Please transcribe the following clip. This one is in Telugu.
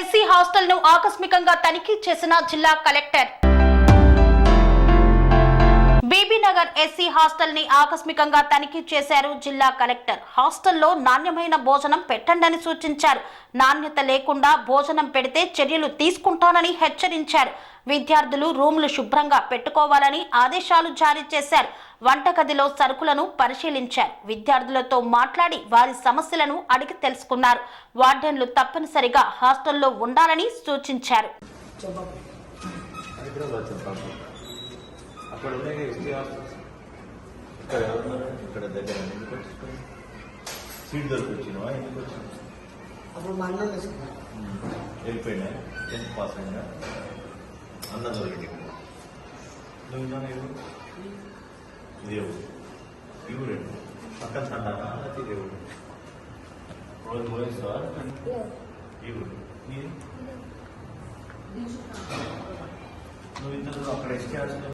ఎస్సీ హాస్టల్ను ఆకస్మికంగా తనిఖీ చేసిన జిల్లా కలెక్టర్. బీబీనగర్ ఎస్సీ హాస్టల్ని ఆకస్మికంగా తనిఖీ చేశారు జిల్లా కలెక్టర్. హాస్టల్లో నాణ్యమైన భోజనం పెట్టండని సూచించారు. నాణ్యత లేకుండా భోజనం పెడితే చర్యలు తీసుకుంటానని హెచ్చరించారు. విద్యార్థులు రూములు శుభ్రంగా పెట్టుకోవాలని ఆదేశాలు జారీ చేశారు. వంటగదిలో సరుకులను పరిశీలించారు. విద్యార్థులతో మాట్లాడి వారి సమస్యలను అడిగి తెలుసుకున్నారు. వార్డెన్లు తప్పనిసరిగా హాస్టల్లో ఉండాలని సూచించారు. అక్కడ ఉన్నాయి ఎస్టీ హాస్టల్స్ ఇక్కడ ఎవరున్నారు ఇక్కడ దగ్గర ఎందుకు వచ్చినావు సీట్ దొరికి వచ్చినావా ఎందుకు వచ్చినావు అప్పుడు మా అన్నం తీసుకున్నాం వెళ్ళిపోయినా టెన్త్ పాస్ అయినా అన్న దొరికింది ఇక్కడ నువ్వు ఉన్నాను ఎవరు ఇది ఎవరు ఈ ఊరేంటి పక్కన తండానా లేకపోతే ఇది ఎవరు రోజు పోయిస్తావా ఈ ఊరు నీది? నువ్వు ఇంతలో అక్కడ ఎస్టీ హాస్టల్